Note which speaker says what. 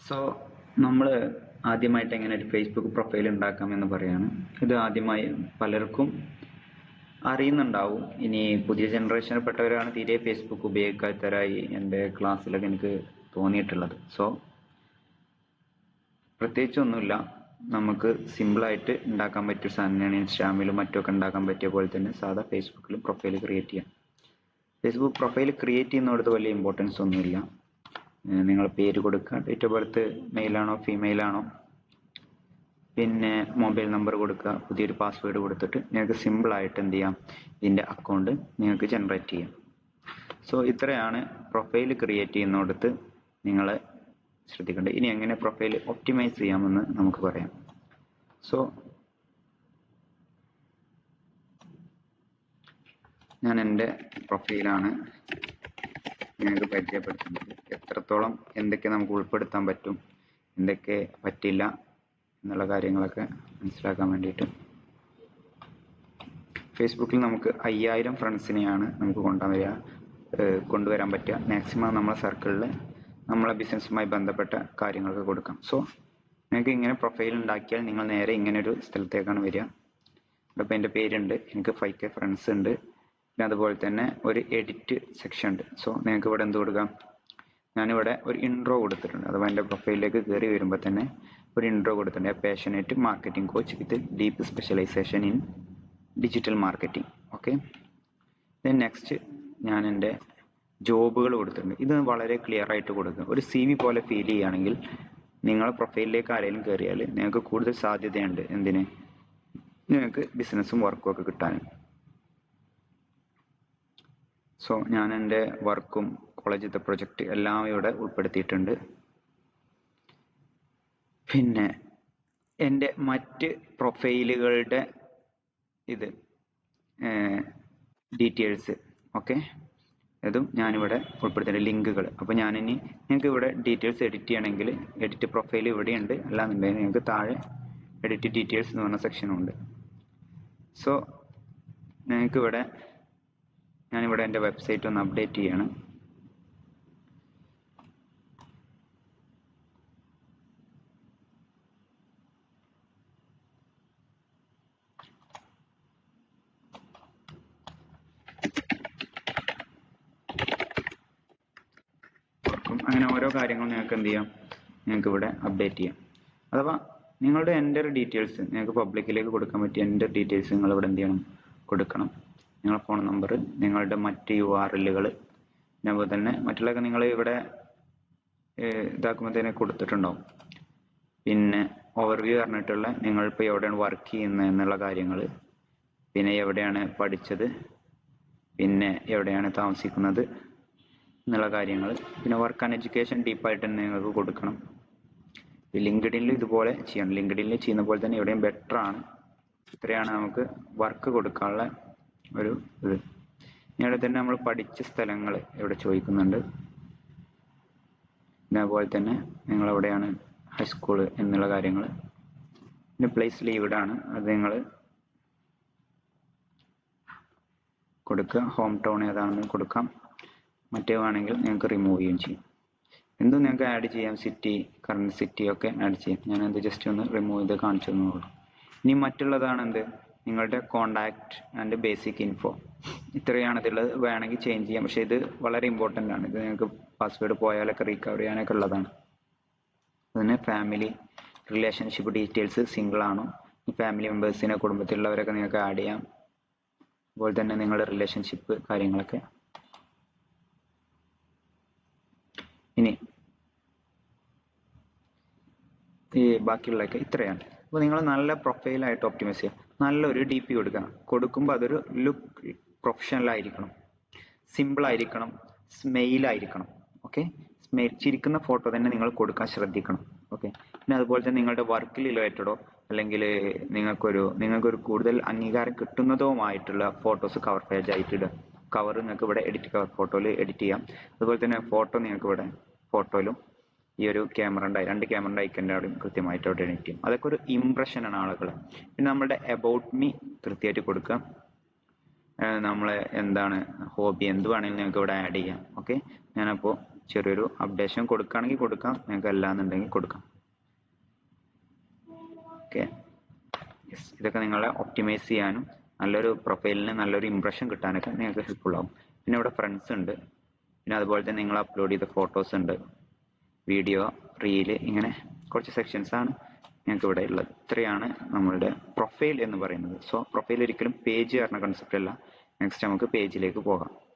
Speaker 1: So നമ്മൾ ആദ്യമായിട്ട് എങ്ങനെ ഒരു ഫേസ്ബുക്ക് പ്രൊഫൈൽ ഉണ്ടാക്കാം എന്ന് പറയാണ്. ഇത് ആദ്യമായി പലർക്കും അറിയുന്നുണ്ടാവും. ഇനി പുതിയ ജനറേഷനിൽപ്പെട്ടവരാണ് തീരെ ഫേസ്ബുക്ക് ഉപയോഗിക്കാത്തവരായി എന്റെ ക്ലാസ്സിലൊക്കെ എനിക്ക് തോന്നിയിട്ടുള്ളത്. സോ പ്രത്യേകിച്ചൊന്നുമില്ല നമുക്ക് സിമ്പിളായിട്ട് ഉണ്ടാക്കാൻ പറ്റിയ സാധനമാണ് ഇൻസ്റ്റാഗ്രാമിലും മറ്റുമൊക്കെ ഉണ്ടാക്കാൻ പറ്റിയ പോലെ തന്നെ സാധാ ഫേസ്ബുക്കിലും പ്രൊഫൈൽ ക്രിയേറ്റ് ചെയ്യാം. ഫേസ്ബുക്ക് പ്രൊഫൈൽ ക്രിയേറ്റ് ചെയ്യുന്നിടത്ത് വലിയ ഇമ്പോർട്ടൻസ് ഒന്നുമില്ല. നിങ്ങൾ പേര് കൊടുക്കുക. ഡേറ്റ് ഓഫ് ബർത്ത് മെയിലാണോ ഫീമെയിൽ ആണോ? പിന്നെ മൊബൈൽ നമ്പർ കൊടുക്കുക. പുതിയൊരു പാസ്വേഡ് കൊടുത്തിട്ട് നിങ്ങൾക്ക് സിമ്പിൾ ആയിട്ട് എന്ത് ചെയ്യാം? ഇതിന്റെ അക്കൗണ്ട് നിങ്ങൾക്ക് ജനറേറ്റ് ചെയ്യാം. സോ ഇത്രയാണ് പ്രൊഫൈൽ ക്രിയേറ്റ് ചെയ്യുന്നിടത്ത് നിങ്ങൾ ശ്രദ്ധിക്കേണ്ടത്. ഇനി എങ്ങനെ പ്രൊഫൈൽ ഒപ്റ്റിമൈസ് ചെയ്യാമെന്ന് നമുക്ക് പറയാം. സോ ഞാൻ എന്റെ പ്രൊഫൈലാണ് നിങ്ങൾക്ക് പരിചയപ്പെടുത്തുന്നത്. എത്രത്തോളം എന്തൊക്കെ നമുക്ക് ഉൾപ്പെടുത്താൻ പറ്റും എന്തൊക്കെ പറ്റില്ല എന്നുള്ള കാര്യങ്ങളൊക്കെ മനസ്സിലാക്കാൻ വേണ്ടിയിട്ട് ഫേസ്ബുക്കിൽ നമുക്ക് അയ്യായിരം ഫ്രണ്ട്സിനെയാണ് നമുക്ക് കൊണ്ടുവരാൻ കൊണ്ടുവരാൻ പറ്റുക. മാക്സിമം നമ്മളെ സർക്കിളിൽ നമ്മളെ ബിസിനസ്സുമായി ബന്ധപ്പെട്ട കാര്യങ്ങളൊക്കെ കൊടുക്കാം. സോ നിങ്ങൾക്ക് ഇങ്ങനെ പ്രൊഫൈൽ ഉണ്ടാക്കിയാൽ നിങ്ങൾ നേരെ ഇങ്ങനെ ഒരു സ്ഥലത്തേക്കാണ് വരിക. ഇപ്പോൾ എന്റെ പേരുണ്ട് എനിക്ക് ഫൈവ് കെ ഫ്രണ്ട്സ് ഉണ്ട്. പിന്നെ അതുപോലെ തന്നെ ഒരു എഡിറ്റ് സെക്ഷൻ ഉണ്ട്. സോ നിങ്ങൾക്ക് ഇവിടെ എന്ത് കൊടുക്കാം? ഞാനിവിടെ ഒരു ഇൻട്രോ കൊടുത്തിട്ടുണ്ട്. അഥവാ എന്റെ പ്രൊഫൈലിലേക്ക് കയറി വരുമ്പോൾ തന്നെ ഒരു ഇൻട്രോ കൊടുത്തിട്ടുണ്ട്. Passionate marketing coach with deep specialisation in digital marketing okay then next ഞാൻ എന്റെ ജോബുകൾ കൊടുത്തിട്ടുണ്ട്. ഇത് വളരെ ക്ലിയർ ആയിട്ട് കൊടുക്കുക ഒരു സി വി പോലെ ഫീൽ ചെയ്യുകയാണെങ്കിൽ നിങ്ങളെ പ്രൊഫൈലിലേക്ക് ആരെങ്കിലും കയറിയാൽ നിങ്ങൾക്ക് കൂടുതൽ സാധ്യതയുണ്ട്. എന്തിന്? നിങ്ങൾക്ക് ബിസിനസ്സും വർക്കും ഒക്കെ കിട്ടാൻ സോ ഞാൻ എന്റെ വർക്കും കോളേജിലത്തെ പ്രൊജക്റ്റ് എല്ലാം ഇവിടെ ഉൾപ്പെടുത്തിയിട്ടുണ്ട്. പിന്നെ എന്റെ മറ്റ് പ്രൊഫൈലുകളുടെ ഇത് ഡീറ്റെയിൽസ് ഓക്കെ? ഇതും ഞാനിവിടെ ഉൾപ്പെടുത്തിയിട്ടുണ്ട് ലിങ്കുകൾ. അപ്പോൾ ഞാനിനി നിങ്ങൾക്ക് ഇവിടെ ഡീറ്റെയിൽസ് എഡിറ്റ് ചെയ്യണമെങ്കിൽ എഡിറ്റ് പ്രൊഫൈൽ ഇവിടെയുണ്ട്. അല്ലാന്നുണ്ടെങ്കിൽ നിങ്ങൾക്ക് താഴെ എഡിറ്റ് ഡീറ്റെയിൽസ് എന്ന് പറഞ്ഞ സെക്ഷനുണ്ട് സോ നിങ്ങൾക്ക് ഇവിടെ ഞാനിവിടെ എന്റെ വെബ്സൈറ്റ് ഒന്ന് അപ്ഡേറ്റ് ചെയ്യാണ്. അങ്ങനെ ഓരോ കാര്യങ്ങളും നിങ്ങൾക്ക് എന്ത് ചെയ്യാം? നിങ്ങൾക്ക് ഇവിടെ അപ്ഡേറ്റ് ചെയ്യാം. അഥവാ നിങ്ങളുടെ എന്റെ ഡീറ്റെയിൽസ് നിങ്ങൾക്ക് പബ്ലിക്കിലേക്ക് കൊടുക്കാൻ പറ്റിയ എന്റെ ഡീറ്റെയിൽസ് നിങ്ങൾ ഇവിടെ എന്ത് ചെയ്യണം? കൊടുക്കണം. നിങ്ങളുടെ ഫോൺ നമ്പർ നിങ്ങളുടെ മറ്റ് യു ആർ എല്ലുകൾ അതുപോലെ തന്നെ മറ്റുള്ളതൊക്കെ നിങ്ങൾ ഇവിടെ ഇതാക്കുമ്പോഴത്തേനെ കൊടുത്തിട്ടുണ്ടാവും. പിന്നെ ഓവർവ്യൂ പറഞ്ഞിട്ടുള്ള നിങ്ങളിപ്പോൾ എവിടെയാണ് വർക്ക് ചെയ്യുന്നത് എന്നുള്ള കാര്യങ്ങൾ പിന്നെ എവിടെയാണ് പഠിച്ചത് പിന്നെ എവിടെയാണ് താമസിക്കുന്നത് എന്നുള്ള കാര്യങ്ങൾ പിന്നെ വർക്ക് ആൻഡ് എഡ്യൂക്കേഷൻ ഡീപ്പായിട്ട് തന്നെ നിങ്ങൾക്ക് കൊടുക്കണം. ലിങ്ക്ഡിനിൽ ഇതുപോലെ ചെയ്യണം. ലിങ്ക്ഡിനിൽ ചെയ്യുന്ന പോലെ തന്നെ ഇവിടെയും ബെറ്റർ ആണ്. ഇത്രയാണ് നമുക്ക് വർക്ക് കൊടുക്കാനുള്ള ഒരു ഇത് ഇവിടെ തന്നെ നമ്മൾ പഠിച്ച സ്ഥലങ്ങൾ ഇവിടെ ചോദിക്കുന്നുണ്ട്. അതുപോലെ തന്നെ നിങ്ങൾ എവിടെയാണ് ഹൈസ്കൂൾ എന്നുള്ള കാര്യങ്ങൾ പിന്നെ പ്ലേസ് ലീവ്ഡ് ആണ് അത് നിങ്ങൾ കൊടുക്കുക. ഹോം ടൗൺ ഏതാണെന്ന് കൊടുക്കാം. മറ്റേ വേണമെങ്കിൽ നിങ്ങൾക്ക് റിമൂവ് ചെയ്യുകയും ചെയ്യും. എന്തും നിങ്ങൾക്ക് ആഡ് ചെയ്യാം. സിറ്റി കറണ്ട് സിറ്റി ഒക്കെ ആഡ് ചെയ്യാം. ഞാൻ എന്ത് ജസ്റ്റ് ഒന്ന് റിമൂവ് ചെയ്ത് കാണിച്ചു തന്നുള്ളൂ ഇനി മറ്റുള്ളതാണ് എന്ത്? നിങ്ങളുടെ കോണ്ടാക്ട് ആൻഡ് ബേസിക് ഇൻഫോ ഇത്രയാണ് ഇതിൽ വേണമെങ്കിൽ ചേഞ്ച് ചെയ്യാം. പക്ഷേ ഇത് വളരെ ഇമ്പോർട്ടന്റ് ആണ്. ഇത് നിങ്ങൾക്ക് പാസ്വേഡ് പോയാലൊക്കെ റീകവർ ചെയ്യാനൊക്കെ ഉള്ളതാണ്. അതിന് ഫാമിലി റിലേഷൻഷിപ്പ് ഡീറ്റെയിൽസ് സിംഗിൾ ആണോ. ഫാമിലി മെമ്പേഴ്സിനെ കുടുംബത്തിലുള്ളവരൊക്കെ നിങ്ങൾക്ക് ആഡ് ചെയ്യാം. അതുപോലെ തന്നെ നിങ്ങളുടെ റിലേഷൻഷിപ്പ് കാര്യങ്ങളൊക്കെ. ഇനി ഈ ബാക്കിയുള്ളതൊക്കെ ഇത്രയാണ്. അപ്പോൾ നിങ്ങൾ നല്ല പ്രൊഫൈലായിട്ട് ഒപ്റ്റിമൈസ് ചെയ്യുക നല്ലൊരു ഡി പി കൊടുക്കണം. കൊടുക്കുമ്പോൾ അതൊരു ലുക്ക് പ്രൊഫഷണൽ ആയിരിക്കണം. സിമ്പിൾ ആയിരിക്കണം. സ്മെയിൽ ആയിരിക്കണം. ഓക്കെ സ്മെയിൽ ചിരിക്കുന്ന ഫോട്ടോ തന്നെ നിങ്ങൾ കൊടുക്കാൻ ശ്രദ്ധിക്കണം. ഓക്കെ പിന്നെ അതുപോലെ തന്നെ നിങ്ങളുടെ വർക്കിൽ റിലേറ്റഡോ അല്ലെങ്കിൽ നിങ്ങൾക്കൊരു നിങ്ങൾക്കൊരു കൂടുതൽ അംഗീകാരം കിട്ടുന്നതോ ആയിട്ടുള്ള ഫോട്ടോസ് കവർ പേജ് ആയിട്ട് ഇടുക. കവർ നിങ്ങൾക്ക് ഇവിടെ എഡിറ്റ് കവർ ഫോട്ടോയിൽ എഡിറ്റ് ചെയ്യാം. അതുപോലെ തന്നെ ഫോട്ടോ നിങ്ങൾക്ക് ഇവിടെ ഫോട്ടോയിലും ഈ ഒരു ക്യാമറ ഉണ്ടായി രണ്ട് ക്യാമറ ഐക്കന്റെ അവിടെയും കൃത്യമായിട്ട് അവിടെ എണീറ്റും അതൊക്കെ ഒരു ഇംപ്രഷൻ ആണ് ആളുകൾ. പിന്നെ നമ്മളുടെ അബൌട്ട് മീ കൃത്യമായിട്ട് കൊടുക്കുക. നമ്മളെ എന്താണ് ഹോബി എന്ത് വേണമെങ്കിലും നിങ്ങൾക്ക് ഇവിടെ ആഡ് ചെയ്യാം. ഓക്കെ ഞാനപ്പോൾ ചെറിയൊരു അപ്ഡേഷൻ കൊടുക്കുകയാണെങ്കിൽ കൊടുക്കാം. നിങ്ങൾക്ക് അല്ലാന്നുണ്ടെങ്കിൽ കൊടുക്കാം. ഓക്കെ ഇതൊക്കെ നിങ്ങളെ ഒപ്റ്റിമൈസ് ചെയ്യാനും നല്ലൊരു പ്രൊഫൈലിന് നല്ലൊരു ഇംപ്രഷൻ കിട്ടാനൊക്കെ നിങ്ങൾക്ക് ഹെൽപ്ഫുൾ ആവും. പിന്നെ ഇവിടെ ഫ്രണ്ട്സ് ഉണ്ട്. പിന്നെ അതുപോലെ തന്നെ നിങ്ങൾ അപ്ലോഡ് ചെയ്ത ഫോട്ടോസ് ഉണ്ട്. വീഡിയോ റീൽ ഇങ്ങനെ കുറച്ച് സെക്ഷൻസ് ആണ് ഞങ്ങൾക്ക് ഇവിടെ ഉള്ളത്. ഇത്രയാണ് നമ്മളുടെ പ്രൊഫൈൽ എന്ന് പറയുന്നത്. സോ പ്രൊഫൈൽ ഒരിക്കലും പേജ് പറഞ്ഞ കൺസെപ്റ്റ് അല്ല. നെക്സ്റ്റ് നമുക്ക് പേജിലേക്ക് പോകാം.